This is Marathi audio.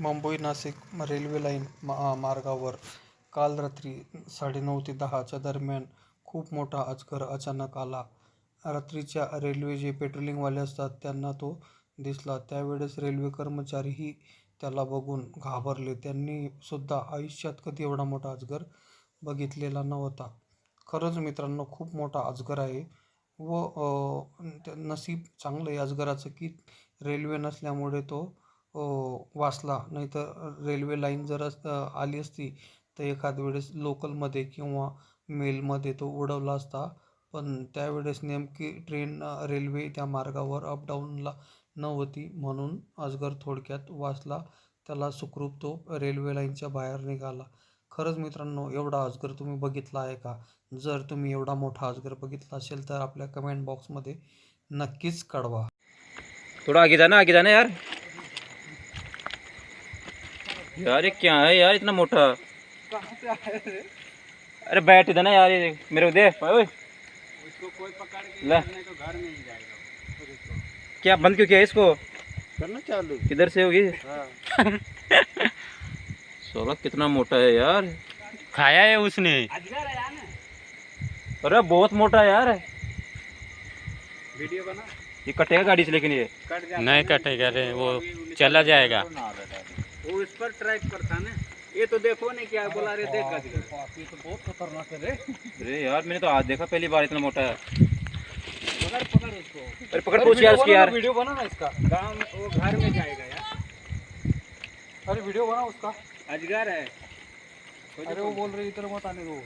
मुंबई नाशिक रेल्वे लाईन मा मार्गावर काल रात्री साडेनऊ ते दहाच्या दरम्यान खूप मोठा अजगर अचानक आला. रात्रीच्या रेल्वे जे पेट्रोलिंगवाले असतात त्यांना तो दिसला. त्यावेळेस रेल्वे कर्मचारीही त्याला बघून घाबरले. त्यांनी सुद्धा आयुष्यात कधी एवढा मोठा अजगर बघितलेला नव्हता. खरंच मित्रांनो खूप मोठा अजगर आहे व नसीब त्या- चांगलं आहे अजगराचं की रेल्वे नसल्यामुळे तो वाचला. नाहीतर रेल्वे लाईन जर आली असती तर एखाद वेळेस लोकलमध्ये किंवा मेलमध्ये तो उडवला असता. पण त्यावेळेस नेमकी ट्रेन रेल्वे त्या मार्गावर अपडाऊनला नव्हती म्हणून अजगर थोडक्यात वाचला. त्याला सुखरूप तो रेल्वे लाईनच्या बाहेर निघाला. खरंच मित्रांनो एवढा अजगर तुम्ही बघितला आहे का? जर तुम्ही एवढा मोठा अजगर बघितला असेल तर आपल्या कमेंट बॉक्समध्ये नक्कीच कळवा. थोड़ा आगे जाना आगे जाना यार. यार ये क्या है यार इतना मोटा? अरे बैठ इधर ना यार ये मेरे को दे ओए। उसको कोई पकड़ के ले। तो घर में ही जाएगा क्या बंद क्यों किया इसको? करना चालू। किधर से होगी? हाँ। सोलह कितना मोटा है यार। खाया है उसने। अजगर है यार अरे बहुत मोटा है यार। वीडियो बना। ये कटेगा गाड़ी से लेकिन ये। कट नहीं कटेगा रे वो चला जाएगा। वो इस पर ट्रैक पर था ना। ये तो देखो नहीं क्या बोला रे देख ये तो बहुत खतरनाक है रे। अरे यार मैंने तो आज देखा पहली बार इतना मोटा है। पकड़ पकड़ उसको अरे पकड़ पूछ यार उसकी यार। वीडियो बना ना इसका। गाँव में वो घर में जाएगा यार। अरे वीडियो बना उसका। अजगर है। अरे वो बोल रहे इधर मत आने दो।